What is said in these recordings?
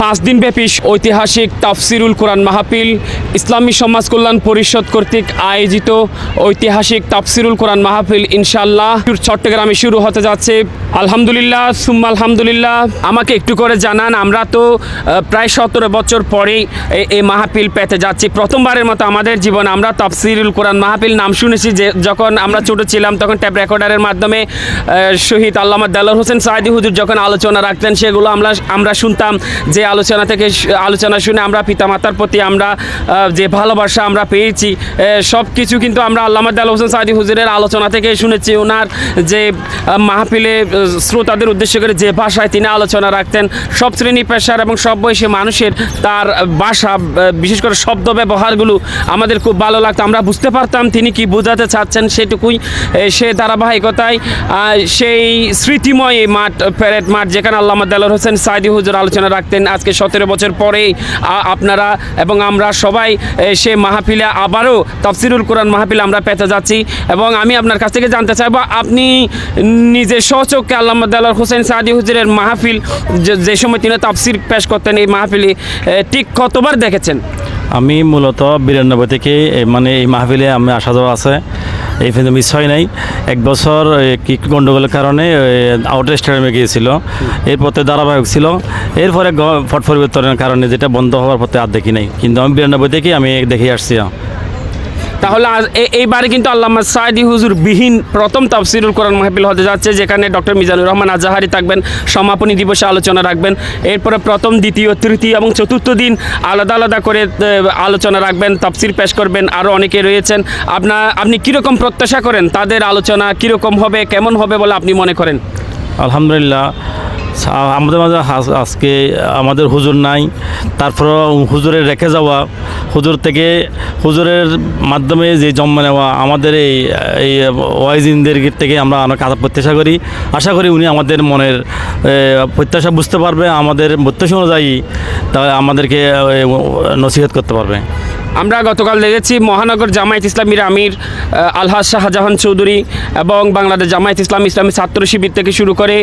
পাঁচ দিনব্যাপী ঐতিহাসিক তাফসিরুল কোরআন মাহফিল ইসলামী সমাজ কল্যাণ পরিষদ কর্তৃক আয়োজিত ঐতিহাসিক তাফসিরুল কোরআন মাহফিল ইনশাল্লাহ চট্টগ্রামে শুরু হতে যাচ্ছে আলহামদুলিল্লাহ, সুম্মা আলহামদুলিল্লাহ। আমাকে একটু করে জানান, আমরা তো প্রায় সতেরো বছর পরেই এই মাহফিল পেতে যাচ্ছি। প্রথমবারের মতো আমাদের জীবন, আমরা তাফসিরুল কোরআন মাহফিল নাম শুনেছি যে, যখন আমরা ছোটো ছিলাম, তখন ট্যাপ রেকর্ডারের মাধ্যমে শহীদ আল্লামা দেলার হোসেন সাইদি হুজুর যখন আলোচনা রাখতেন, সেগুলো আমরা আমরা শুনতাম। যে আলোচনা থেকে আলোচনা শুনে আমরা পিতামাতার প্রতি আমরা যে ভালোবাসা আমরা পেয়েছি সব কিছু কিন্তু আমরা আল্লামা দেলার হোসেন সাইদি হুজুরের আলোচনা থেকে শুনেছি। ওনার যে মাহফিলে শ্রোতাদের উদ্দেশ্য করে যে ভাষায় তিনি আলোচনা রাখতেন, সব শ্রেণি পেশার এবং সব বয়সী মানুষের তার ভাষা বিশেষ করে শব্দ ব্যবহারগুলো আমাদের খুব ভালো লাগতো। আমরা বুঝতে পারতাম তিনি কি বোঝাতে চাচ্ছেন সেটুকুই সে ধারাবাহিকতায় সেই স্মৃতিময় মাঠ, প্যারেড মাঠ যেখানে আল্লামা দেলার হোসেন সাইদি হুজুর আলোচনা রাখতেন। আজকে সতেরো বছর পরেই আপনারা এবং আমরা সবাই সে মাহফিলে আবারও তফসিরুল কোরআন মাহফিল আমরা পেতে যাচ্ছি এবং আমি আপনার কাছ থেকে জানতে চাইব, আপনি নিজে সচক্ষে আল্লামা দেলার হোসেন সাদি হুজুরের মাহফিল, যে- সময় তিনি তাফসির পেশ করতেন, এই মাহফিলে ঠিক কতবার দেখেছেন? আমি মূলত বিরানব্বই থেকে মানে এই মাহফিলে আমি আসা যাওয়া আছে এই পর্যন্ত মিস হয় নাই। এক বছর কি গণ্ডগোলের কারণে আউটার স্টেডিয়ামে গিয়েছিল। এরপরে ধারাবাহিক ছিল। এরপরে পট পরিবর্তনের কারণে যেটা বন্ধ হওয়ার পথে আর দেখি নাই। কিন্তু আমি বিরানব্বই থেকে আমি দেখে আসছি তাহলে এইবারে কিন্তু আল্লামা সাইদি হুজুর বিহীন প্রথম তাফসিরুল কোরআন মাহফিল হতে যাচ্ছে, যেখানে ডক্টর মিজানুর রহমান আজাহারি থাকবেন, সমাপনী দিবসে আলোচনা রাখবেন, এরপরে প্রথম, দ্বিতীয়, তৃতীয় এবং চতুর্থ দিন আলাদা আলাদা করে আলোচনা রাখবেন, তাফসির পেশ করবেন আরও অনেকে রয়েছেন। আপনার আপনি কীরকম প্রত্যাশা করেন? তাদের আলোচনা কীরকম হবে, কেমন হবে বলে আপনি মনে করেন? আলহামদুলিল্লাহ আমাদের মাঝে আজকে আমাদের হুজুর নাই তারপর হুজুরের রেখে যাওয়া, হুজুর থেকে হুজুরের মাধ্যমে যে জন্ম নেওয়া, আমাদের এই এই ওয়াইজিনদের থেকে আমরা অনেক প্রত্যাশা করি। আশা করি উনি আমাদের মনের প্রত্যাশা বুঝতে পারবে, আমাদের প্রত্যাশা অনুযায়ী তা আমাদেরকে নসিহত করতে পারবে। আমরা গতকাল দেখেছি মহানগর জামায়াত ইসলামীর আমির আলহাজ শাহজাহান চৌধুরী এবং বাংলাদেশ জামায়াত ইসলাম ইসলামী ছাত্র শিবির থেকে শুরু করে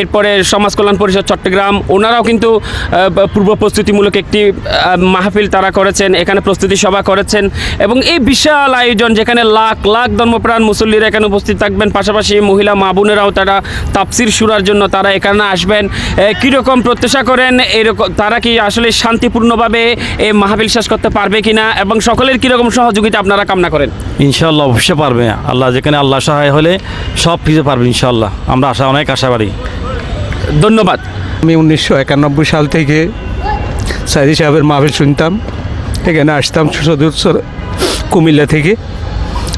এরপরে সমাজ কল্যাণ পরিষদ চট্টগ্রাম, ওনারাও কিন্তু পূর্ব প্রস্তুতিমূলক একটি মাহফিল তারা করেছেন, এখানে প্রস্তুতি সভা করেছেন এবং এই বিশাল আয়োজন যেখানে লাখ লাখ ধর্মপ্রাণ মুসল্লিরা এখানে উপস্থিত থাকবেন, পাশাপাশি মহিলা মা বোনেরাও তারা তাপসির সুরার জন্য তারা এখানে আসবেন। কীরকম প্রত্যাশা করেন? এরকম, তারা কি আসলে শান্তিপূর্ণভাবে এই মাহফিল শেষ করতে পারবে কিনা এবং সকলের কীরকম সহযোগিতা আপনারা কামনা করেন? ইনশাল্লাহ অবশ্যই পারবে। আল্লাহ যেখানে আল্লাহ সহায় হলে সব কিছু পারবে ইনশাল্লাহ আমরা আশা অনেক আশাবাদী। ধন্যবাদ। আমি উনিশশো একানব্বই সাল থেকে সাইদি সাহেবের মাহফিল শুনতাম। এখানে আসতাম সদর সর- কুমিল্লা থেকে।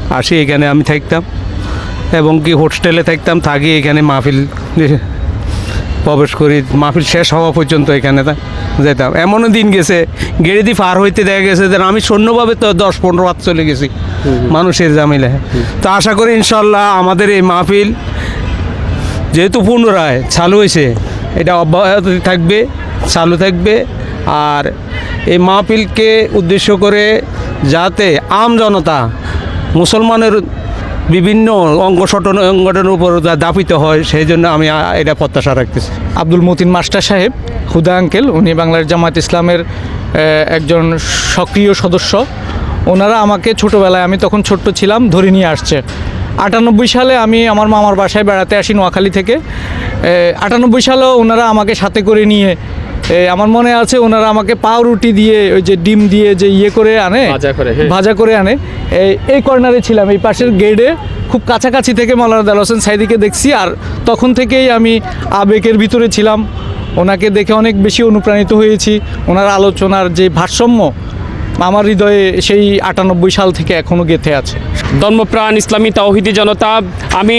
আসি এখানে আমি থাকতাম এবং কি হোস্টেলে থাকতাম থাকি এখানে মাহফিল প্রবেশ করি, মাহফিল শেষ হওয়া পর্যন্ত এখানে যেতাম এমনও দিন গেছে গেড়ে দিয়ে পার হইতে দেখা গেছে যে আমি শূন্যভাবে তো দশ, পনেরো হাত চলে গেছি। মানুষের জামিলায় তো আশা করি ইনশাল্লাহ আমাদের এই মাহফিল যেহেতু পুনরায় চালু হয়েছে, এটা অব্যাহত থাকবে, চালু থাকবে। আর এই মাহফিলকে উদ্দেশ্য করে যাতে আম জনতা, মুসলমানের বিভিন্ন অঙ্গ সংগঠনের উপর যা দাপিত হয়, সেই জন্য আমি এটা প্রত্যাশা রাখতেছি। আব্দুল মতিন মাস্টার সাহেব, হুদা আঙ্কেল, উনি বাংলার জামায়াত ইসলামের একজন সক্রিয় সদস্য। ওনারা আমাকে ছোটোবেলায়, আমি তখন ছোট্ট ছিলাম, ধরে নিয়ে আসছে। আটানব্বই সালে আমি আমার মামার বাসায় বেড়াতে আসি নোয়াখালী থেকে। আটানব্বই সালেও ওনারা আমাকে সাথে করে নিয়ে আমার মনে আছে ওনারা আমাকে পাউরুটি দিয়ে ওই যে ডিম দিয়ে যে ইয়ে করে আনে ভাজা করে, হ্যাঁ। ভাজা করে আনে। এই কর্নারে ছিলাম এই পাশের গেটে খুব কাছাকাছি থেকে মৌলানা দাল হোসেন সাইদিকে দেখছি আর তখন থেকেই আমি আবেগের ভিতরে ছিলাম। ওনাকে দেখে অনেক বেশি অনুপ্রাণিত হয়েছি। ওনার আলোচনার যে ভারসাম্য আমার হৃদয়ে সেই আটানব্বই সাল থেকে এখনও গেথে আছে। ধর্মপ্রাণ ইসলামী তাওহিদি জনতা আমি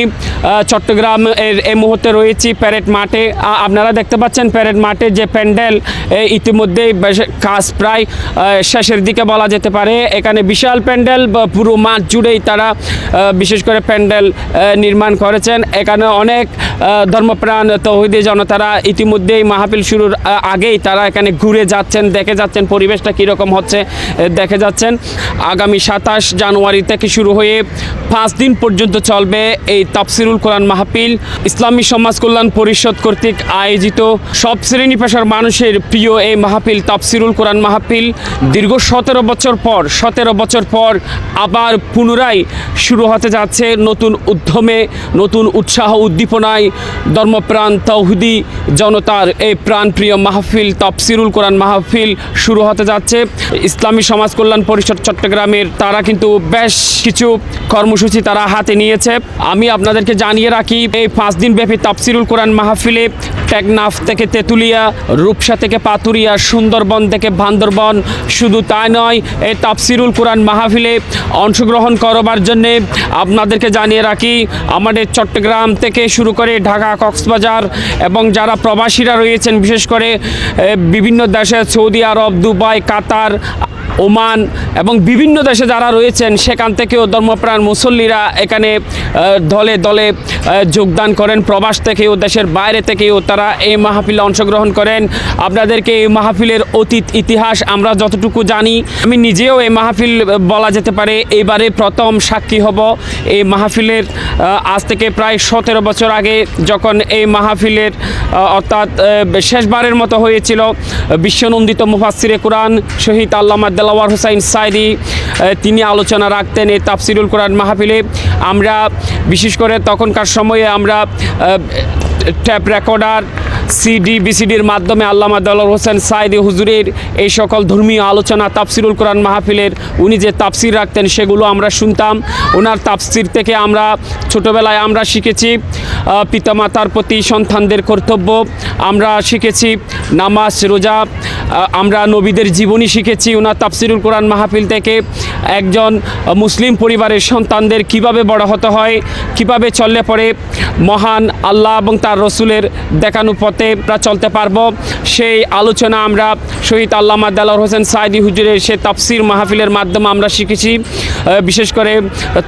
চট্টগ্রাম এর এই মুহূর্তে রয়েছি প্যারেড মাঠে। আপনারা দেখতে পাচ্ছেন প্যারেড মাঠে যে প্যান্ডেল ইতিমধ্যেই কাজ প্রায় শেষের দিকে বলা যেতে পারে। এখানে বিশাল প্যান্ডেল পুরো মাঠ জুড়েই তারা বিশেষ করে প্যান্ডেল নির্মাণ করেছেন। এখানে অনেক ধর্মপ্রাণ তৌহিদি জনতারা ইতিমধ্যেই মাহফিল শুরুর আগেই তারা এখানে ঘুরে যাচ্ছেন, দেখে যাচ্ছেন পরিবেশটা কীরকম হচ্ছে দেখে যাচ্ছেন। আগামী সাতাশ জানুয়ারি থেকে শুরু হয়ে পাঁচ দিন পর্যন্ত চলবে এই তাফসিরুল তাফসিরুল কোরআন মাহফিল, ইসলামী সমাজ কল্যাণ পরিষদ কর্তৃক আয়োজিত সব শ্রেণি পেশার মানুষের প্রিয় এই মাহফিল তাফসিরুল কোরআন মাহফিল। দীর্ঘ সতেরো বছর পর, সতেরো বছর পর আবার পুনরায় শুরু হতে যাচ্ছে নতুন উদ্যমে, নতুন উৎসাহ উদ্দীপনায়। ধর্মপ্রাণ তৌহুদি জনতার এই প্রাণপ্রিয় মাহফিল, তাফসিরুল কোরআন মাহফিল শুরু হতে যাচ্ছে। ইসলামী সমাজ কল্যাণ পরিষদ চট্টগ্রামের তারা কিন্তু বেশ কিছু কর্মসূচি তারা হাতে নিয়েছে। আমি আপনাদেরকে জানিয়ে রাখি, এই পাঁচ দিন ব্যাপী তাফসিরুল কোরআন মাহফিলে টেকনাফ থেকে তেঁতুলিয়া, রূপসা থেকে পাতুরিয়া, সুন্দরবন থেকে বান্দরবন। শুধু তাই নয়, এই তাফসিরুল কোরআন মাহফিলে অংশগ্রহণ করবার জন্যে আপনাদেরকে জানিয়ে রাখি, আমাদের চট্টগ্রাম থেকে শুরু করে ঢাকা, কক্সবাজার এবং যারা প্রবাসীরা রয়েছেন, বিশেষ করে বিভিন্ন দেশে Saudi Arab, Dubai, Qatar Oman এবং বিভিন্ন দেশে যারা রয়েছেন, সেখান থেকেও ধর্মপ্রাণ মুসল্লিরা এখানে দলে দলে যোগদান করেন। প্রবাস থেকেও, দেশের বাইরে থেকেও তারা এই মাহফিলে অংশগ্রহণ করেন। আপনাদেরকে এই মাহফিলের অতীত ইতিহাস আমরা যতটুকু জানি, আমি নিজেও এই মাহফিল বলা যেতে পারে এইবারে প্রথম সাক্ষী হব। এই মাহফিলের আজ থেকে প্রায় সতেরো বছর আগে যখন এই মাহফিলের অর্থাৎ শেষবারের মতো হয়েছিল, বিশ্বনন্দিত মুফাসিরে কোরআন, শহীদ আল্লামা দেলাওয়ার হুসাইন সাইদি তিনি আলোচনা রাখতেন এই তাফসিরুল কোরআন মাহফিলে। আমরা, বিশেষ করে তখনকার সময়ে আমরা ট্যাপ রেকর্ডার সিডি বিসিডির মাধ্যমে আল্লামা দলার হোসেন সাইদি হুজুরের এই সকল ধর্মীয় আলোচনা তাফসিরুল কোরআন মাহফিলের উনি যে তাফসির রাখতেন সেগুলো আমরা শুনতাম। ওনার তাফসির থেকে আমরা ছোটোবেলায় আমরা শিখেছি পিতামাতার প্রতি সন্তানদের কর্তব্য আমরা শিখেছি, নামাজ, রোজা আমরা নবীদের জীবনী শিখেছি ওনার তাফসিরুল কোরআন মাহফিল থেকে। একজন মুসলিম পরিবারের সন্তানদের কীভাবে বড় হতে হয়, কীভাবে চললে পড়ে মহান আল্লাহ এবং তার রসুলের দেখানো পথে আমরা চলতে পারব। সেই আলোচনা আমরা শহীদ আল্লামা দালার হোসেন সাইদি হুজুরের সে তাফসির মাহফিলের মাধ্যমে আমরা শিখেছি। বিশেষ করে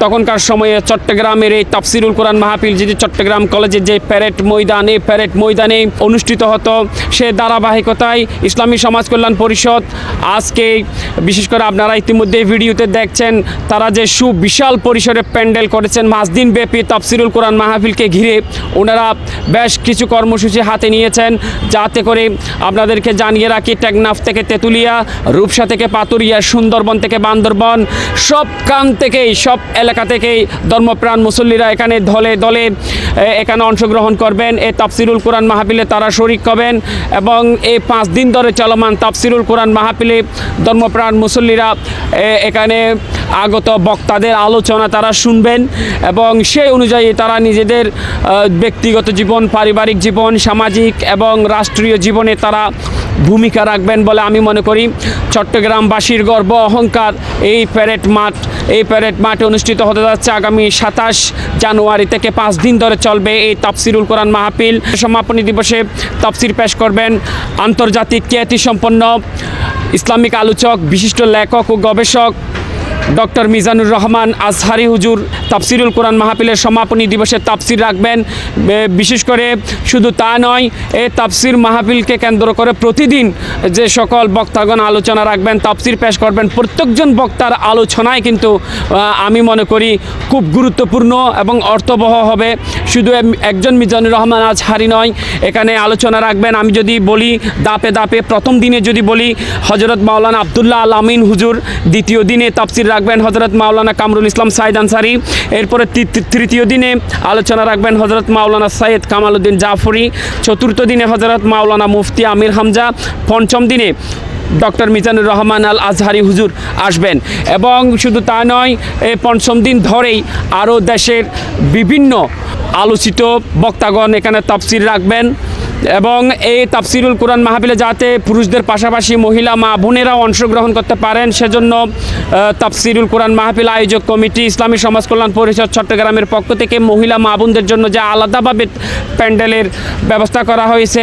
তখনকার সময়ে চট্টগ্রামের এই তাফসিরুল কোরআন মাহফিল, যেটি চট্টগ্রাম কলেজের যে প্যারেড ময়দান, প্যারেড ময়দানে অনুষ্ঠিত হতো, সে ধারাবাহিকতায় ইসলামী সমাজ কল্যাণ পরিষদ আজকে, বিশেষ করে আপনারা ইতিমধ্যে ভিডিওতে দেখছেন, তারা যে সুবিশাল পরিসরে প্যান্ডেল করেছেন পাঁচ দিন ব্যাপী তাফসিরুল কোরআন মাহফিলকে ঘিরে। ওনারা বেশ কিছু কর্মসূচি হাতে নিয়েছেন যাতে করে আপনাদেরকে জানিয়ে রাখি, টেকনাফ থেকে তেঁতুলিয়া, রূপসা থেকে পাতুরিয়া, সুন্দরবন থেকে বান্দরবন, সব কান থেকেই, সব এলাকা থেকেই ধর্মপ্রাণ মুসল্লিরা এখানে দলে দলে এখানে অংশগ্রহণ করবেন। এই তাফসিরুল কোরআন মাহফিলে তারা শরিক হবেন এবং এই পাঁচ দিন ধরে চলমান তাফসিরুল কোরআন মাহফিলে ধর্মপ্রাণ মুসল্লিরা এখানে আগত বক্তাদের আলোচনা তারা শুনবেন এবং সেই অনুযায়ী তারা নিজেদের ব্যক্তিগত জীবন, পারিবারিক জীবন, সামাজিক এবং রাষ্ট্রীয় জীবনে তারা ভূমিকা রাখবেন বলে আমি মনে করি। চট্টগ্রামবাসীর গর্ব, অহংকার, এই প্যারেড মাঠ, এই প্যারেড মাঠে অনুষ্ঠিত হতে যাচ্ছে আগামী সাতাশ জানুয়ারি থেকে পাঁচ দিন ধরে চলবে এই তাফসিরুল কোরআন মাহফিল। সমাপনী দিবসে তাফসির পেশ করবেন আন্তর্জাতিক খ্যাতি সম্পন্ন ইসলামিক আলোচক, বিশিষ্ট লেখক ও গবেষক ডক্টর মিজানুর রহমান আজহারি হুজুর তাফসিরুল কোরআন মাহফিলের সমাপনী দিবসে তাফসির রাখবেন। বিশেষ করে শুধু তা নয় এই তাফসির মাহফিলকে কেন্দ্র করে প্রতিদিন যে সকল বক্তাগণ আলোচনা রাখবেন, তাফসির পেশ করবেন, প্রত্যেকজন বক্তার আলোচনায় কিন্তু আমি মনে করি খুব গুরুত্বপূর্ণ এবং অর্থবহ হবে। শুধু একজন মিজানুর রহমান আজহারি নয়, এখানে আলোচনা রাখবেন। আমি যদি বলি, দাপে দাপে প্রথম দিনে যদি বলি হজরত মাওলানা আবদুল্লাহ আল আমিন হুজুর দ্বিতীয় দিনে তাফসির রাখবেন হজরত মাওলানা কামরুল ইসলাম সাইদ আনসারি। এরপরে তৃতীয় দিনে আলোচনা রাখবেন হজরত মাওলানা সাইদ কামালউদ্দিন জাফরি। চতুর্থ দিনে হজরত মাওলানা মুফতি আমির হামজা। পঞ্চম দিনে ডক্টর মিজানুর রহমান আল আজহারি হুজুর আসবেন। এবং শুধু তা নয় এই পঞ্চম দিন ধরেই আরও দেশের বিভিন্ন আলোচিত বক্তাগণ এখানে তাফসির রাখবেন। এবং এই তাফসিরুল কোরআন মাহফিলে যাতে পুরুষদের পাশাপাশি মহিলা, মা বোনেরাও অংশগ্রহণ করতে পারেন, সেজন্য তাফসিরুল কোরআন মাহফিল আয়োজক কমিটি, ইসলামী সমাজ কল্যাণ পরিষদ চট্টগ্রামের পক্ষ থেকে মহিলা, মা বোনদের জন্য যে আলাদাভাবে প্যান্ডেলের ব্যবস্থা করা হয়েছে,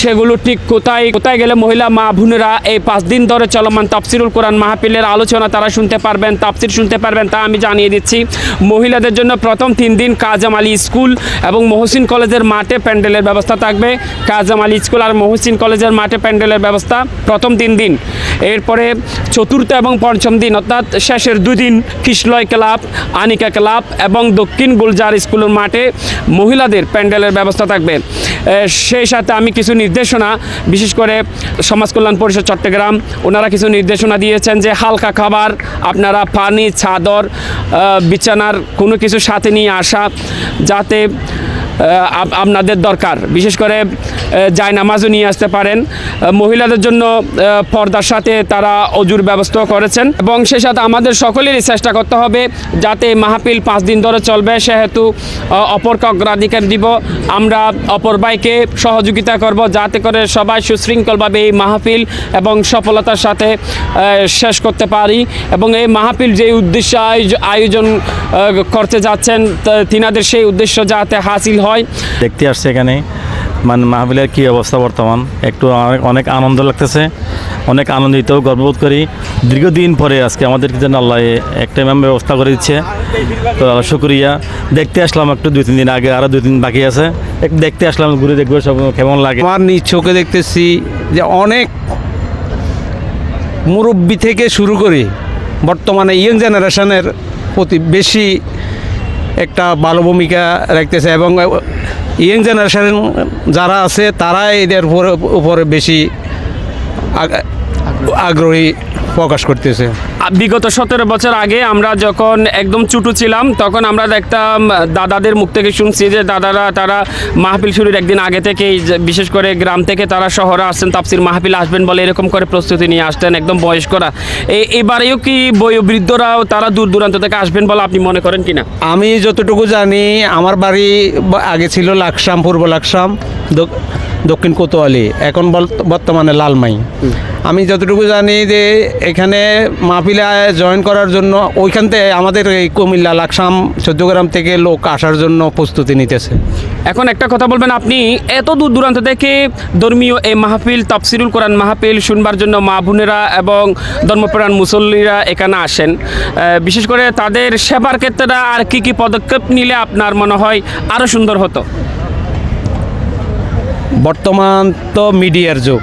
সেগুলো ঠিক কোথায় কোথায় গেলে মহিলা, মা বোনেরা এই পাঁচ দিন ধরে চলমান তাফসিরুল কোরআন মাহফিলের আলোচনা তারা শুনতে পারবেন, তাফসির শুনতে পারবেন তা আমি জানিয়ে দিচ্ছি। মহিলাদের জন্য প্রথম তিন দিন কাজাম আলী স্কুল এবং মহসিন কলেজের মাঠে প্যান্ডেলের ব্যবস্থা থাকবে। কাজাম আলী স্কুল আর মহসিন কলেজের মাঠে প্যান্ডেলের ব্যবস্থা প্রথম তিন দিন। এরপরে চতুর্থ এবং পঞ্চম দিন অর্থাৎ শেষের দুই দিন কিশলয় ক্লাব, আনিকা ক্লাব এবং দক্ষিণ গুলজার স্কুলের মাঠে মহিলাদের প্যান্ডেলের ব্যবস্থা থাকবে। সেই সাথে আমি কিছু নির্দেশনা, বিশেষ করে সমাজ কল্যাণ পরিষদ চট্টগ্রাম, ওনারা কিছু নির্দেশনা দিয়েছেন যে হালকা খাবার, আপনারা পানি, চাদর বিছানার কোনো কিছু সাথে নিয়ে আসা, যাতে আপনাদের দরকার। বিশেষ করে জায় নামাজও নিয়ে আসতে পারেন। মহিলাদের জন্য পর্দার সাথে তারা অজুর ব্যবস্থা করেছেন। এবং সে সাথে আমাদের সকলেরই চেষ্টা করতে হবে যাতে এই মাহফিল পাঁচ দিন ধরে চলবে। সেহেতু অপরকে অগ্রাধিকার দিব। আমরা অপর ভাইকে সহযোগিতা করব যাতে করে সবাই সুশৃঙ্খলভাবে এই মাহফিল এবং সফলতার সাথে শেষ করতে পারি। এবং এই মাহফিল যে উদ্দেশ্য আয়োজ- আয়োজন করতে যাচ্ছেন তিনাদের সেই উদ্দেশ্য যাতে হাসিল হয়। দেখতে আসছে এখানে। মানে মাহফিলের কী অবস্থা বর্তমান? একটু অনেক আনন্দ লাগতেছে, অনেক আনন্দিত গর্ববোধ করি। দীর্ঘদিন পরে আজকে আমাদের যেন আল্লাহ একটা ম্যাম ব্যবস্থা করে দিচ্ছে। তো শুক্রিয়া। দেখতে আসলাম একটু দুই, তিন দিন আগে আরও দুই দিন বাকি আছে। একটু দেখতে আসলাম, ঘুরে দেখব, সব কেমন লাগে। আমার নিজ চোখে দেখতেছি যে অনেক মুরব্বী থেকে শুরু করে বর্তমানে ইয়ং জেনারেশনের প্রতি বেশি একটা ভালো ভূমিকা রাখতেছে এবং ইয়ং জেনারেশন যারা আছে তারা এদের উপরে উপরে বেশি আগ- আগ্রহী প্রকাশ করতেছে। বিগত সতেরো বছর আগে আমরা যখন একদম ছোটো ছিলাম, তখন আমরা দেখতাম দাদাদের মুখ থেকে শুনছি যে দাদারা, তারা মাহফিল শুরুর একদিন আগে থেকেই বিশেষ করে গ্রাম থেকে তারা শহরে আসছেন তাপসির মাহফিল আসবেন বলে এরকম করে প্রস্তুতি নিয়ে আসতেন একদম বয়স্করা। এবারেও কি বয়োবৃদ্ধরাও তারা দূর দূরান্ত থেকে আসবেন বলে আপনি মনে করেন কিনা? আমি যতটুকু জানি, আমার বাড়ি আগে ছিল লাকসাম, পূর্ব লাকসাম। দক্ষিণ কোতোয়ালি এখন বর্তমানে লালমাই। আমি যতটুকু জানি যে এখানে মাহফিলা জয়েন করার জন্য ওইখান থেকে আমাদের এই কুমিল্লা লাকসাম চৌদ্দগ্রাম থেকে লোক আসার জন্য প্রস্তুতি নিতেছে। এখন একটা কথা বলবেন আপনি এত দূর দূরান্ত থেকে ধর্মীয় এই মাহফিল তাফসিরুল কোরআন মাহফিল শুনবার জন্য মা বোনেরা এবং ধর্মপ্রাণ মুসল্লিরা এখানে আসেন। বিশেষ করে তাদের সেবার ক্ষেত্রে আর কি কি পদক্ষেপ নিলে আপনার মনে হয় আরও সুন্দর হতো? বর্তমান তো মিডিয়ার যুগ।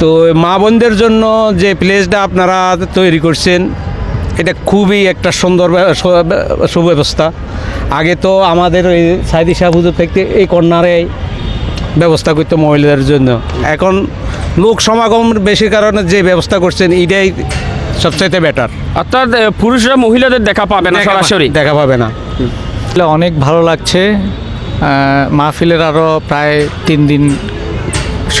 তো মা বোনদের জন্য যে প্লেসটা আপনারা তৈরি করছেন এটা খুবই একটা সুন্দর সুব্যবস্থা। আগে তো আমাদের ওই সাইদি শাহ থেকে এই কর্নারে ব্যবস্থা করতো মহিলাদের জন্য। এখন লোক সমাগম বেশি কারণে যে ব্যবস্থা করছেন এটাই সবচাইতে বেটার অর্থাৎ পুরুষরা মহিলাদের দেখা পাবে না সরাসরি? দেখা পাবে না। অনেক ভালো লাগছে। মাহফিলের আরও প্রায় তিন দিন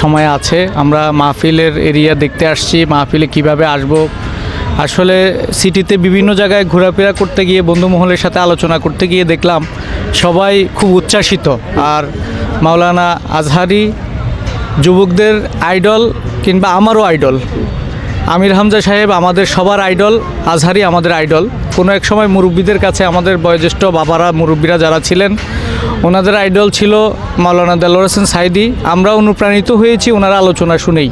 সময় আছে। আমরা মাহফিলের এরিয়া দেখতে আসছি, মাহফিলে কীভাবে আসব। আসলে সিটিতে বিভিন্ন জায়গায় ঘোরাফেরা করতে গিয়ে বন্ধু মহলের সাথে আলোচনা করতে গিয়ে দেখলাম, সবাই খুব উচ্ছ্বাসিত। আর মাওলানা আজহারি যুবকদের আইডল কিংবা আমারও আইডল। আমির হামজা সাহেব আমাদের সবার আইডল, আজহারি আমাদের আইডল। কোনো এক সময় মুরব্বীদের কাছে আমাদের বয়োজ্যেষ্ঠ বাবারা, মুরব্বীরা যারা ছিলেন ওনাদের আইডল ছিল মাওলানা দেলোয়ার হোসেন সাইদি। আমরা অনুপ্রাণিত হয়েছি ওনার আলোচনা শুনেই।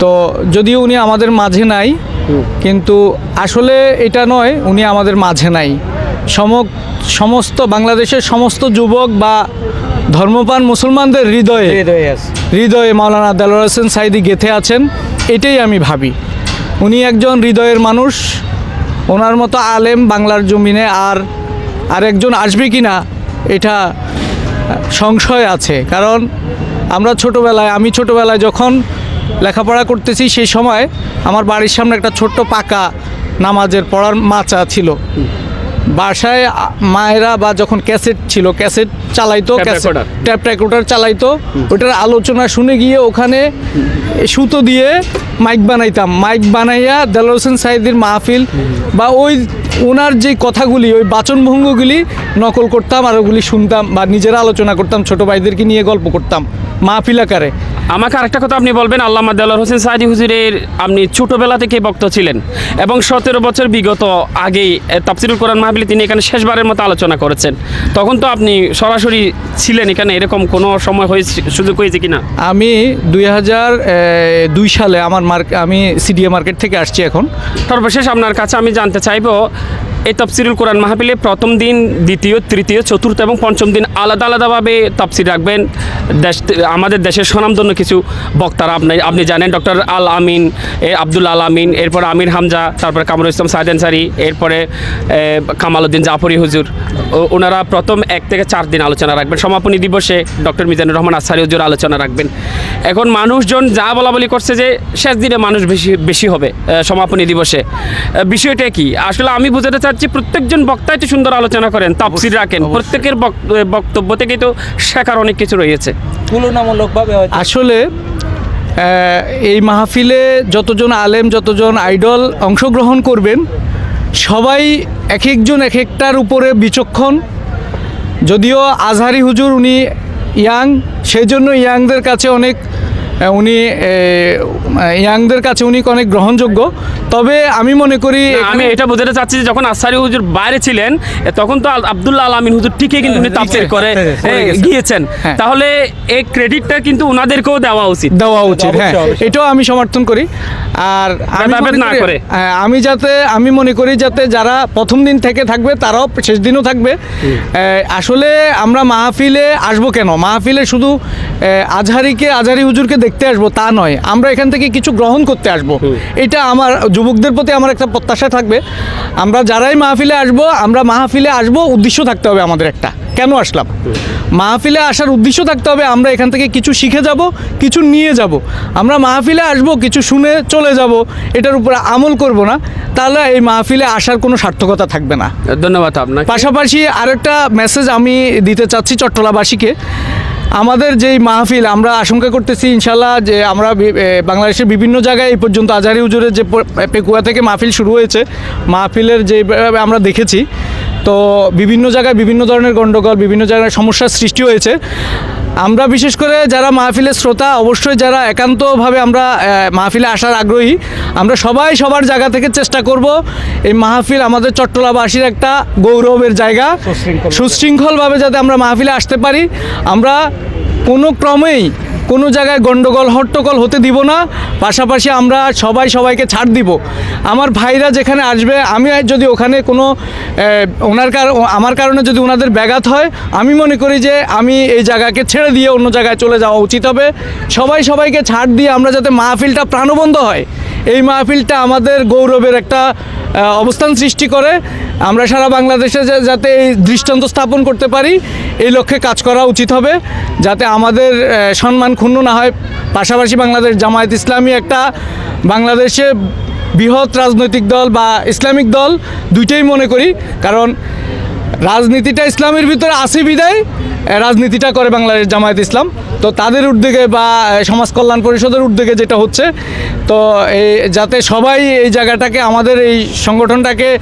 তো যদিও উনি আমাদের মাঝে নাই কিন্তু আসলে এটা নয় উনি আমাদের মাঝে নাই। সম সমস্ত বাংলাদেশের সমস্ত যুবক বা ধর্মপান মুসলমানদের হৃদয়ে হৃদয়ে মাওলানা দেলোয়ার হোসেন সাইদি গেথে আছেন এটাই আমি ভাবি। উনি একজন হৃদয়ের মানুষ ওনার মতো আলেম বাংলার জমিনে আর আরেকজন আসবে কি না এটা সংশয় আছে। কারণ আমরা ছোটোবেলায় আমি ছোটোবেলায় যখন লেখাপড়া করতেছি সেই সময় আমার বাড়ির সামনে একটা ছোট্ট পাকা নামাজের পড়ার মাচা ছিল। বাসায় মায়েরা বা যখন ক্যাসেট ছিল ক্যাসেট চালাইতো ক্যাসেট ট্যাপ রেকর্ডার চালাইতো ওটার আলোচনা শুনে গিয়ে ওখানে সুতো দিয়ে মাইক বানাইতাম। মাইক বানাইয়া দেলোয়ার হোসেন সাইদির মাহফিল বা ওই ওনার যে কথাগুলি, ওই বাচনভঙ্গগুলি নকল করতাম আর ওগুলি শুনতাম বা নিজেরা আলোচনা করতাম, ছোটো ভাইদেরকে নিয়ে গল্প করতাম, মাহফিল আকারে। আমাকে আরেকটা কথা আপনি বলবেন আল্লামা দেলোয়ার হোসেন সাইদি হুজুরের আপনি ছোটোবেলা থেকে বক্ত ছিলেন এবং সতেরো বছর বিগত আগেই তাফসিরুল কোরআন মাহফিলে তিনি এখানে শেষবারের মতো আলোচনা করেছেন। তখন তো আপনি সরাসরি ছিলেন এখানে এরকম কোনো সময় হয়েছে সুযোগ হয়েছে কিনা? আমি দুই হাজার দুই সালে আমার মার্ক আমি সিডিএ মার্কেট থেকে আসছি এখন। সর্বশেষ আপনার কাছে আমি জানতে চাইব এই তফসিরুল কোরআন মাহফিলে প্রথম দিন দ্বিতীয় তৃতীয় চতুর্থ এবং পঞ্চম দিন আলাদা আলাদাভাবে তফসির রাখবেন। দেশ আমাদের দেশের স্বনামধন্য কিছু বক্তারা আপনি আপনি জানেন ডক্টর আল আমিন আব্দুল আল আমিন এরপর আমির হামজা তারপরে কামরুল ইসলাম সাইদ আনসারি এরপরে এ, কামালউদ্দিন জাফরি হুজুর। ওনারা প্রথম এক থেকে চার দিন আলোচনা রাখবেন। সমাপনী দিবসে ডক্টর মিজানুর রহমান আসারি হুজুর আলোচনা রাখবেন। এখন মানুষজন যা বলা বলি করছে যে শেষ দিনে মানুষ বেশি বেশি হবে সমাপনী দিবসে। বিষয়টা কি? আসলে আমি বুঝাতে চাচ্ছি প্রত্যেকজন বক্তা একটু সুন্দর আলোচনা করেন তাফসির রাখেন। প্রত্যেকের বক- বক্তব্য থেকে তো শেখার অনেক কিছু রয়েছে। তুলনামূলকভাবে আসলে এই মাহফিলে যতজন আলেম যতজন আইডল অংশগ্রহণ করবেন সবাই এক একজন এক একটার উপরে বিচক্ষণ। যদিও আজহারি হুজুর উনি ইয়াং সেই জন্য ইয়াংদের কাছে অনেক উনি ইয়াংদের কাছে উনি অনেক গ্রহণযোগ্য। তবে আমি মনে করি আমি এটা বোঝাতে চাচ্ছি যে যখন আসারি হুজুর বাইরে ছিলেন তখন তো আল- আব্দুল্লাহ আল আমিন হুজুর ঠিকই কিন্তু উনি তাফসির করে হ্যাঁ, গেছেন। গিয়েছেন। হ্যাঁ। তাহলে এই ক্রেডিটটা কিন্তু ওনাদেরকেও দেওয়া উচিত। দেওয়া উচিত হ্যাঁ। এটাও আমি সমর্থন করি। আর আমি না করে। হ্যাঁ, আমি যাতে আমি মনে করি যাতে যারা প্রথম দিন থেকে থাকবে তারাও শেষ দিনও থাকবে। আসলে আমরা মাহফিলে আসব কেন? মাহফিলে শুধু আজহারিকে আজহারি হুজুরকে দেখতে আসব তা নয়। আমরা এখান থেকে কিছু গ্রহণ করতে আসব। এটা আমার যুবকদের প্রতি আমার একটা প্রত্যাশা থাকবে। আমরা যারাই মাহফিলে আসব আমরা মাহফিলে আসব উদ্দেশ্য থাকতে হবে আমাদের একটা। কেন আসলাম? মাহফিলে আসার উদ্দেশ্য থাকতে হবে আমরা এখান থেকে কিছু শিখে যাব কিছু নিয়ে যাব। আমরা মাহফিলে আসব কিছু শুনে চলে যাব এটার উপরে আমল করব না। তাহলে এই মাহফিলে আসার কোনো সার্থকতা থাকবে না। ধন্যবাদ আপনার পাশাপাশি আরেকটা মেসেজ আমি দিতে চাচ্ছি চট্টলাবাসীকে আমাদের যেই মাহফিল, আমরা আশঙ্কা করতেছি ইনশাল্লাহ যে আমরা বাংলাদেশের বিভিন্ন জায়গায় এই পর্যন্ত আজারি হুজুরের যে পেকুয়া থেকে মাহফিল শুরু হয়েছে, মাহফিলের যে আমরা দেখেছি। তো বিভিন্ন জায়গায় বিভিন্ন ধরনের গণ্ডগোল বিভিন্ন জায়গায় সমস্যার সৃষ্টি হয়েছে। আমরা বিশেষ করে যারা মাহফিলের শ্রোতা অবশ্যই যারা একান্তভাবে আমরা মাহফিলে আসার আগ্রহী আমরা সবাই সবার জায়গা থেকে চেষ্টা করব এই মাহফিল আমাদের চট্টলাবাসীর একটা গৌরবের জায়গা। সুশৃঙ্খলভাবে যাতে আমরা মাহফিলে আসতে পারি। আমরা কোনো ক্রমেই কোনো জায়গায় গণ্ডগোল হট্টগোল হতে দিব না। পাশাপাশি আমরা সবাই সবাইকে ছাড় দিব। আমার ভাইরা যেখানে আসবে, আমি যদি ওখানে কোনো ওনার কার আমার কারণে যদি ওনাদের ব্যাঘাত হয়, আমি মনে করি যে আমি এই জায়গাকে ছেড়ে দিয়ে অন্য জায়গায় চলে যাওয়া উচিত হবে। সবাই সবাইকে ছাড় দিয়ে আমরা যাতে মাহফিলটা প্রাণবন্ধ হয়। এই মাহফিলটা আমাদের গৌরবের একটা অবস্থান সৃষ্টি করে। আমরা সারা বাংলাদেশে যাতে এই দৃষ্টান্ত স্থাপন করতে পারি, এই লক্ষ্যে কাজ করা উচিত হবে, যাতে আমাদের সম্মান ক্ষুণ্ণ না হয়। পাশাপাশি বাংলাদেশ জামায়াত ইসলামী একটা বাংলাদেশে বৃহৎ রাজনৈতিক দল বা ইসলামিক দল, দুইটাই মনে করি। কারণ রাজনীতিটা ইসলামের ভিতরে আসে বিদায় রাজনীতিটা করে বাংলাদেশ জামায়াত ইসলাম। তো তাদের উদ্যোগে বা সমাজ কল্যাণ পরিষদের উদ্যোগে যেটা হচ্ছে তো এই যাতে সবাই এই জায়গাটাকে আমাদের এই সংগঠনটাকে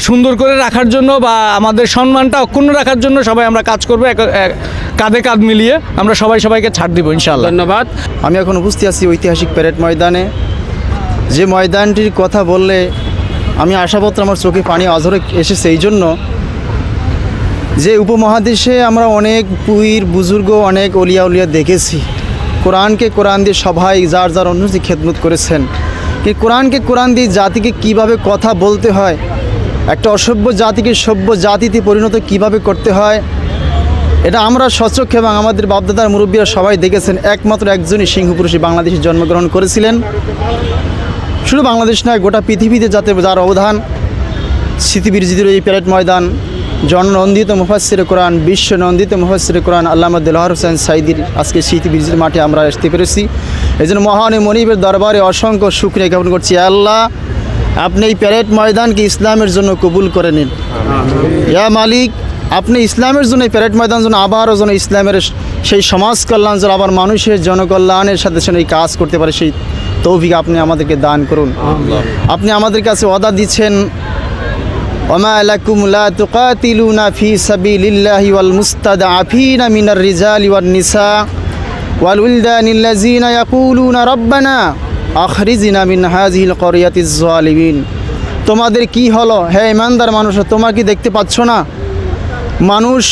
সুন্দর করে রাখার জন্য বা আমাদের সম্মানটা অক্ষুণ্ণ রাখার জন্য সবাই আমরা কাজ করব এক- এক- কাঁধে কাঁধ মিলিয়ে আমরা সবাই সবাইকে ছাড় দিব ইনশাআল্লাহ। ধন্যবাদ। আমি এখন উপস্থিত আছি ঐতিহাসিক প্যারেড ময়দানে। যে ময়দানটির কথা বললে আমি আশাপত্র আমার চোখে পানি অঝরে এসেছে এই জন্য যে উপমহাদেশে আমরা অনেক পুইর বুজুর্গ, অনেক অলিয়া উলিয়া দেখেছি, কোরআনকে কোরআন দিয়ে সবাই যার যার অনুযায়ী খেদমত করেছেন। কি কোরআনকে কোরআন দিয়ে জাতিকে কীভাবে কথা বলতে হয়, একটা অসভ্য জাতিকে সভ্য জাতিতে পরিণত কীভাবে করতে হয়, এটা আমরা সচক্ষে এবং আমাদের বাপদাদার মুরব্বীরা সবাই দেখেছেন। একমাত্র একজনই সিংহপুরুষী বাংলাদেশে জন্মগ্রহণ করেছিলেন। শুধু বাংলাদেশ নয়, গোটা পৃথিবীতে যাতে যার অবদান স্মৃতিবীরজিদের এই প্যারেড ময়দান জননন্দিত মুফাসির কোরআন বিশ্ব নন্দিত মুফাসির কোরআন আল্লাহ দিলহর হোসেন সাইদির আজকে স্মৃতিবীরজির মাঠে আমরা আসতে পেরেছি। এই জন্য মহান মনিবের দরবারে অসংখ্য শুক্রিয়া জ্ঞাপন করছি। আল্লাহ আপনি এই প্যারেড ময়দানকে ইসলামের জন্য কবুল করে নিন। ইয়া মালিক আপনি ইসলামের জন্য এই প্যারেড ময়দান জন্য আবারও যেন ইসলামের সেই সমাজ কল্যাণ যেন আবার মানুষের জনকল্যাণের সাথে যেন এই কাজ করতে পারে সেই তৌফিক আপনি আমাদেরকে দান করুন। আপনি আমাদের কাছে অদা দিচ্ছেন وما لكم لا تقاتلون في سبيل الله والمستضعفين من الرجال والنساء والولدان الذين يقولون ربنا أخرجنا من هذه القرية الظالمين তোমাদের কি হলো হে ইমানদার মানুষ তোমরা কি দেখতে পাচ্ছ না মানুষ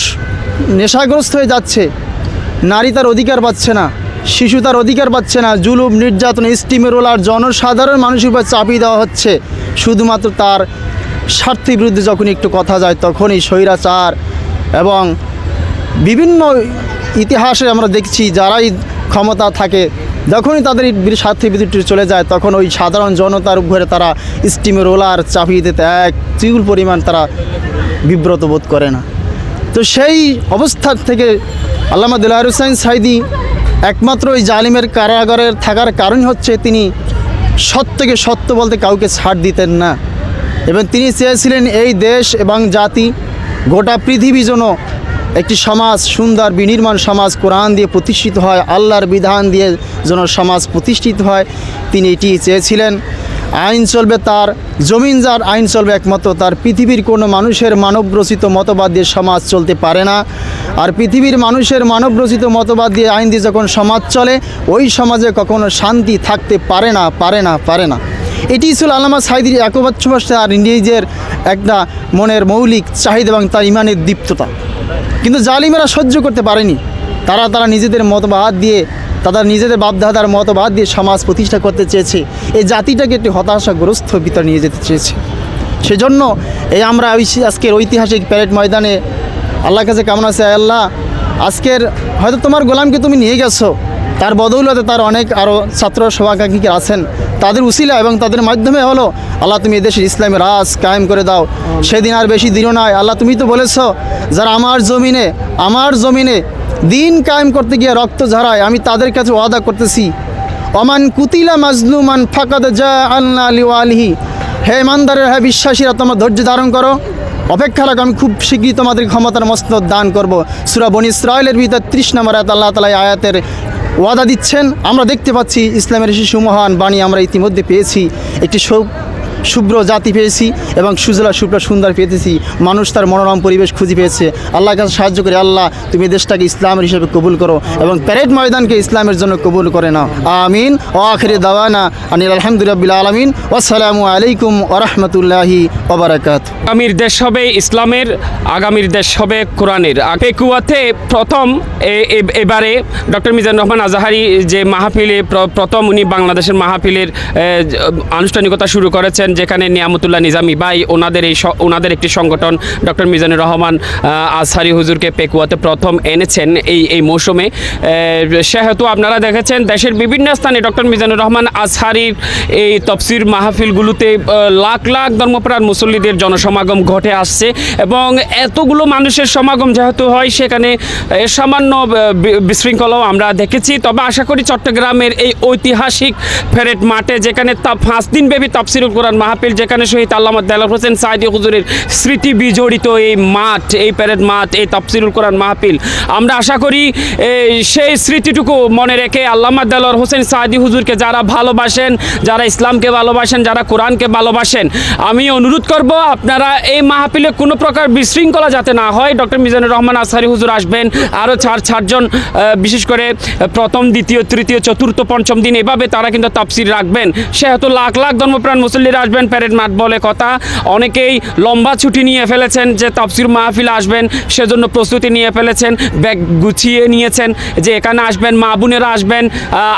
নেশাগ্রস্ত হয়ে যাচ্ছে নারী তার অধিকার পাচ্ছে না শিশু তার অধিকার পাচ্ছে না জুলুম নির্যাতন স্টিমের রোলার জনসাধারণ মানুষের উপর চাপিয়ে দেওয়া হচ্ছে শুধুমাত্র তার স্বার্থের বিরুদ্ধে যখন একটু কথা যায়, তখনই স্বৈরাচার এবং বিভিন্ন ইতিহাসে আমরা দেখছি যারাই ক্ষমতা থাকে, যখনই তাদের স্বার্থের বিরুদ্ধে চলে যায়, তখন ওই সাধারণ জনতার উপরে তারা স্টিমের রোলার চাপিয়ে দিতে এক চিউল পরিমাণ তারা বিব্রত বোধ করে না। তো সেই অবস্থার থেকে আল্লামা দিলার হুসাইন সাইদি একমাত্র ওই জালিমের কারাগারের থাকার কারণ হচ্ছে তিনি সত্যকে সত্য বলতে কাউকে ছাড় দিতেন না। এবং তিনি চেয়েছিলেন এই দেশ এবং জাতি, গোটা পৃথিবী যেন একটি সমাজ, সুন্দর বিনির্মাণ সমাজ, কোরআন দিয়ে প্রতিষ্ঠিত হয়, আল্লাহর বিধান দিয়ে যেন সমাজ প্রতিষ্ঠিত হয়। তিনি এটি চেয়েছিলেন। আইন চলবে তার, জমিন যার আইন চলবে একমাত্র তার। পৃথিবীর কোনো মানুষের মানবরচিত মতবাদ দিয়ে সমাজ চলতে পারে না। আর পৃথিবীর মানুষের মানবরচিত মতবাদ দিয়ে আইন দিয়ে যখন সমাজ চলে, ওই সমাজে কখনো শান্তি থাকতে পারে না পারে না পারে না। এটি ছিল আলামা সাইদির একবাচ্ছবাসে আর নিজের একটা মনের মৌলিক চাহিদা এবং তার ইমানের দীপ্ততা। কিন্তু জালিমেরা সহ্য করতে পারেনি। তারা তারা নিজেদের মতবাদ দিয়ে, তাদের নিজেদের বাপদাদার মতবাদ দিয়ে সমাজ প্রতিষ্ঠা করতে চেয়েছে। এই জাতিটাকে একটি হতাশাগ্রস্ত ভিতরে নিয়ে যেতে চেয়েছে। সেজন্য এই আমরা আজকের ঐতিহাসিক প্যারেড ময়দানে আল্লাহর কাছে কেমন আছে? আল্লাহ, আজকের হয়তো তোমার গোলামকে তুমি নিয়ে গেছো। তার বদৌলতে তার অনেক আরও ছাত্র সভাকাঙ্ক্ষী আছেন। তাদের উসিলা এবং তাদের মাধ্যমে হলো আল্লাহ তুমি এদেশের ইসলামের রাজ কায়েম করে দাও। সেদিন আর বেশি দিনও নয় আল্লাহ তুমি তো বলেছ যারা আমার জমিনে আমার জমিনে দিন কায়েম করতে গিয়ে রক্ত ঝরায় আমি তাদের কাছে ওয়াদা করতেছি। অমান কুতিলা মাজলুমান ফাকাদ জা আল্লাহ আলী আলহি হে ইমানদারের হে বিশ্বাসীরা তোমার ধৈর্য ধারণ করো। অপেক্ষা রাখো আমি খুব শীঘ্রই তোমাদের ক্ষমতার মস্তক দান করব। সুরা বনি ইসরায়েলের ভিতর ত্রিশ নম্বর আয়াত আল্লাহ তালা আয়াতের ওয়াদা দিচ্ছেন। আমরা দেখতে পাচ্ছি ইসলামের শিশু মহান বাণী আমরা ইতিমধ্যে পেয়েছি। একটি শুভ্র জাতি পেয়েছি এবং সুজলা শুভ্র সুন্দর পেয়েছি। মানুষ তার মনোরম পরিবেশ খুঁজে পেয়েছে। আল্লাহর কাছে সাহায্য করে, আল্লাহ, তুমি দেশটাকে ইসলামের হিসেবে কবুল করো এবং প্যারেড ময়দানকে ইসলামের জন্য কবুল করে নাও। আমিন। ও আখরি দাওয়ানা আনিল আলহামদুলিল্লাহ আলমিন। আসসালামু আলাইকুম ওরহমতুল্লাহি ওবরাকাত আগামীর দেশ হবে ইসলামের, আগামীর দেশ হবে কোরআনের। পেকুয়াতে প্রথম এবারে ডক্টর মিজান রহমান আজাহারি যে মাহফিলে প্রথম উনি বাংলাদেশের মাহফিলের আনুষ্ঠানিকতা শুরু করেছেন। যেখানে নিয়ামতুল্লাহ নিজামি ভাই ওনাদের এই ওনাদের একটি সংগঠন ডক্টর মিজানুর রহমান আহ, আজহারি হুজুরকে পেকুয়াতে প্রথম এনেছেন এই এই মৌসুমে। সেহেতু আপনারা দেখেছেন দেশের বিভিন্ন স্থানে ডক্টর মিজানুর রহমান আজহারির এই তফসির মাহফিলগুলোতে লাখ লাখ ধর্মপ্রাণ মুসল্লিদের জনসমাগম ঘটে আসছে এবং এতগুলো মানুষের সমাগম যেহেতু হয় সেখানে সামান্য বিশৃঙ্খলাও আমরা দেখেছি। তবে আশা করি চট্টগ্রামের এই ঐতিহাসিক ফেরেট মাঠে যেখানে তা পাঁচ দিন দিনব্যাপী তাফসিরুল কোরআন মাহফিল যেখানে শহীদ আল্লামা দেলার হোসেন সাইদি হুজুরের স্মৃতি বিজড়িত এই মাঠ, এই প্যারেড মাঠ, এই তাফসিরুল কোরআন মাহফিল। আমরা আশা করি সেই স্মৃতিটুকু মনে রেখে আল্লামা দেলার হোসেন সাইদি হুজুরকে যারা ভালোবাসেন, যারা ইসলামকে ভালোবাসেন, যারা কোরআনকে ভালোবাসেন, আমি অনুরোধ করব, আপনারা এই মাহফিলে কোনো প্রকার বিশৃঙ্খলা যাতে না হয়, ডক্টর মিজানুর রহমান আসারি হুজুর আসবেন, আরও চার, চারজন বিশেষ করে প্রথম, দ্বিতীয়, তৃতীয়, চতুর্থ, পঞ্চম দিন এভাবে তারা কিন্তু তাফসির রাখবেন। সেহেতু লাখ লাখ ধর্মপ্রাণ মুসল্লিরা আসবেন, প্যারেড মাঠ বলে কথা। অনেকেই লম্বা ছুটি নিয়ে ফেলেছেন যে তাফসির মাহফিল আসবেন, সেজন্য প্রস্তুতি নিয়ে ফেলেছেন, ব্যাগ গুছিয়ে নিয়েছেন যে এখানে আসবেন, মা বোনেরা আসবেন।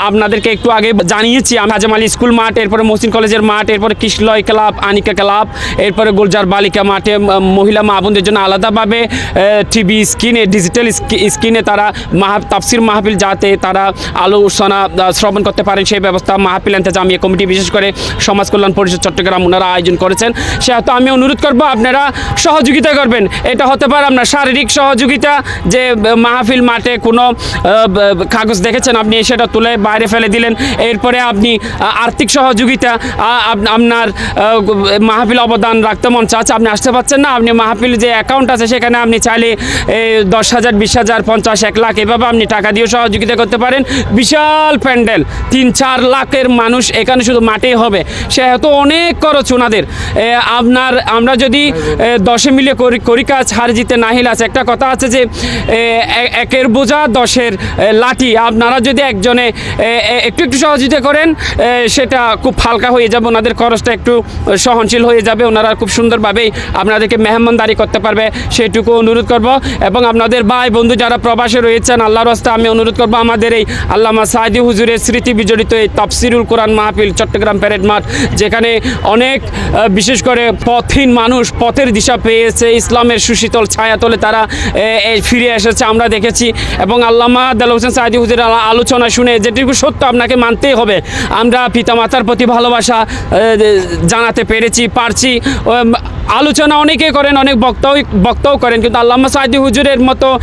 আপনাদেরকে একটু আগে জানিয়েছি, আমি হাজাম আলী স্কুল মাঠ, এরপরে মহসিন কলেজের মাঠ, এরপরে কৃষ্ণলয় ক্লাব, আনিকা ক্লাব, এরপরে গোলজার বালিকা মাঠে মহিলা মা বোনদের জন্য আলাদাভাবে টিভি স্ক্রিনে ডিজিটাল স্ক্রিনে তারা মাহ, তাফসির মাহফিল যাতে তারা আলোচনা শ্রবণ করতে পারেন, সেই ব্যবস্থা মাহফিল জামিয়া কমিটি, বিশেষ করে সমাজ কল্যাণ পরিষদ ওনারা আয়োজন করেছেন। সেহেতু আমি অনুরোধ করব, আপনারা সহযোগিতা করবেন। এটা হতে পারে আপনার শারীরিক সহযোগিতা, যে মাহফিল মাঠে কোনো কাগজ দেখেছেন আপনি, সেটা তুলে বাইরে ফেলে দিলেন। এরপরে আপনি আর্থিক সহযোগিতা আপনার মাহফিল অবদান রাখতে মন চাচ্ছে, আপনি আসতে পারছেন না। আপনি মাহফিল যে অ্যাকাউন্ট আছে, সেখানে আপনি চাইলে দশ হাজার, বিশ হাজার, পঞ্চাশ, এক লাখ, এভাবে আপনি টাকা দিয়ে সহযোগিতা করতে পারেন। বিশাল প্যান্ডেল, তিন চার লাখের মানুষ এখানে শুধু মাঠেই হবে। সেহেতু অনেক খরচ ওনাদের। আপনার, আমরা যদি দশে মিলে করি কাজ, হার জিতে নাহিল আছে। একটা কথা আছে যে একের বোঝা, দশের লাঠি। আপনারা যদি একজনে একটু একটু সহযোগিতা করেন সেটা খুব হালকা হয়ে যাবে। ওনাদের খরচটা একটু সহনশীল হয়ে যাবে। ওনারা খুব সুন্দরভাবেই আপনাদেরকে মেহমানদারি করতে পারবে। সেটুকু অনুরোধ করব। এবং আপনাদের ভাই, বন্ধু যারা প্রবাসে রয়েছেন, আল্লাহর রাস্তা, আমি অনুরোধ করব আমাদের এই আল্লামা সাইদি হুজুরের স্মৃতি বিজড়িত এই তাফসিরুল কোরআন মাহফিল, চট্টগ্রাম প্যারেড মাঠ, যেখানে অনেক বিশেষ করে পথহীন মানুষ পথের দিশা পেয়েছে, ইসলামের সুশীতল ছায়াতলে তারা ফিরে এসেছে, আমরা দেখেছি। এবং আল্লামা দেল হোসেন সাইদি হুজুরের আলো- আলোচনা শুনে যেটুকু সত্য আপনাকে মানতেই হবে, আমরা পিতামাতার প্রতি ভালোবাসা জানাতে পেরেছি, পারছি। আলোচনা অনেকে করেন, অনেক বক্তাও বক্তাও করেন, কিন্তু আল্লামা সাইদি হুজুরের মতো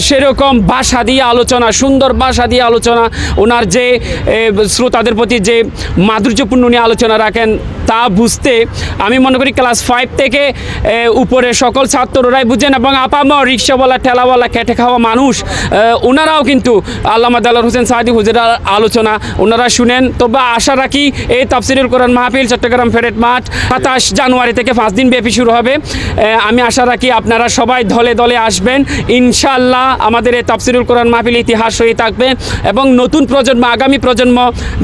সেরকম ভাষা দিয়ে আলোচনা, সুন্দর ভাষা দিয়ে আলোচনা, ওনার যে শ্রোতাদের প্রতি যে মাধুর্যপূর্ণ নিয়ে আলোচনা রাখেন তা বুঝতে আমি মনে করি ক্লাস ফাইভ থেকে উপরে সকল ছাত্ররাই বুঝেন এবং আপামর রিক্সাওয়ালা, ঠেলাওয়ালা, খেটে খাওয়া মানুষ ওনারাও কিন্তু আল্লামা দালাল হোসেন সাইদি হুজুরের আলোচনা ওনারা শুনেন। তবে আশা রাখি এই তাফসিরুল কোরআন মাহফিল, চট্টগ্রাম ফেরেট মাঠ সাতাশ জানুয়ারি থেকে পাঁচ দিন ব্যাপী শুরু হবে। আমি আশা রাখি আপনারা সবাই দলে দলে আসবেন। ইনশাল্লাহ আমাদের এই তাফসিরুল কোরআন মাহফিল ইতিহাস হয়ে থাকবে এবং নতুন প্রজন্ম, আগামী প্রজন্ম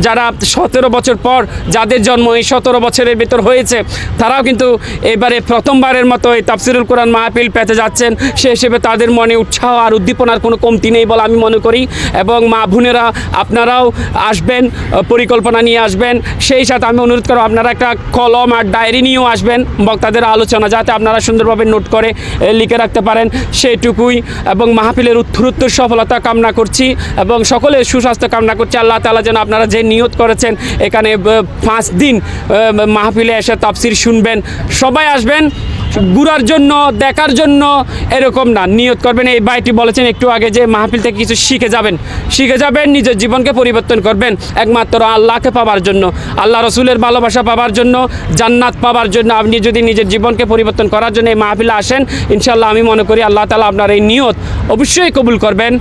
যারা সতেরো বছর পর যাদের জন্ম এই সতেরো বছরের ভিতর হয়েছে, তারাও কিন্তু এবারে প্রথমবারের মতো এই তাফসিরুল কোরআন মাহফিল পেতে যাচ্ছেন। সে হিসেবে তাদের মনে উৎসাহ আর উদ্দীপনার কোনো কমতি নেই বলে আমি মনে করি। এবং মা বোনেরা, আপনারাও আসবেন, পরিকল্পনা নিয়ে আসবেন। সেই সাথে আমি অনুরোধ করব, আপনারা একটা কলম আর ডায়েরি নিয়েও আসবেন। বক্তাদের আলোচনা যাতে আপনারা সুন্দরভাবে নোট করে লিখে রাখতে পারেন। সেইটুকুই। এবং মাহফিলের উত্তরোত্তর সফলতা কামনা করছি। এবং সকলের সুস্বাস্থ্য কামনা করছি। আল্লাহ তালা যেন আপনারা যে নিয়ত করেছেন, এখানে পাঁচ দিন মাহফিলে এসে তাফসির শুনবেন সবাই আসবেন ঘুরার জন্য দেখার জন্য এরকম না নিয়ত করবেন। এই ভাইটি বলেছেন একটু আগে যে মাহফিল থেকে কিছু শিখে যাবেন। শিখে যাবেন নিজের জীবনকে পরিবর্তন করবেন একমাত্র আল্লাহকে পাওয়ার জন্য আল্লাহ রসুলের ভালোবাসা পাওয়ার জন্য জান্নাত পাওয়ার জন্য। আপনি যদি নিজের জীবনকে পরিবর্তন করার জন্য এই মাহফিলে আসেন ইনশাল্লাহ আমি মনে করি আল্লাহ তালা আপনার এই নিয়ত অবশ্যই কবুল করবেন।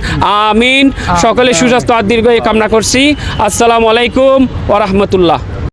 আমিন। সকলে সুস্বাস্থ্য আর দীর্ঘ এই কামনা করছি। আসসালামু আলাইকুম ওরহমতুল্লাহ